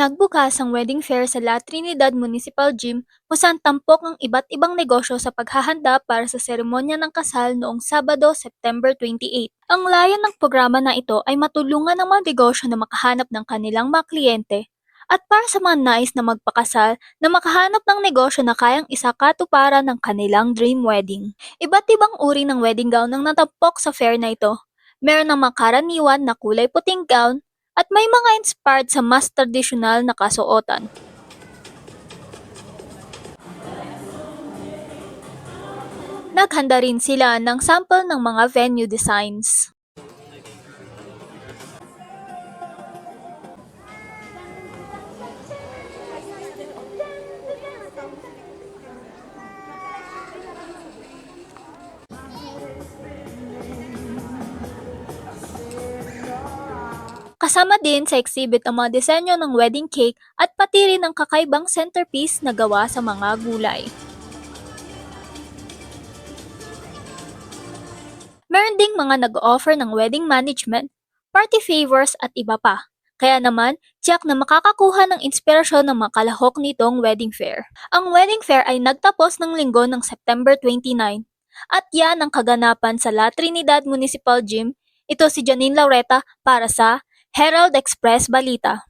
Nagbukas ang wedding fair sa La Trinidad Municipal Gym kung saan tampok ang iba't ibang negosyo sa paghahanda para sa seremonya ng kasal noong Sabado, September 28. Ang layon ng programa na ito ay matulungan ng mga negosyo na makahanap ng kanilang mga kliyente at para sa mga nais na magpakasal na makahanap ng negosyo na kayang isakatuparan ng kanilang dream wedding. Iba't ibang uri ng wedding gown ang natampok sa fair na ito. Meron ng mga karaniwan na kulay puting gown at may mga inspired sa mas tradisyonal na kasuotan. Naghanda rin sila ng sample ng mga venue designs. Kasama din sa exhibit ang mga disenyo ng wedding cake at pati rin ang kakaibang centerpiece na gawa sa mga gulay. Meron ding mga nag-offer ng wedding management, party favors at iba pa. Kaya naman, tiyak na makakakuha ng inspirasyon ng makalahok nitong wedding fair. Ang wedding fair ay nagtapos ng linggo ng September 29 at yan ang kaganapan sa La Trinidad Municipal Gym. Ito si Janine Laureta para sa Herald Express Balita.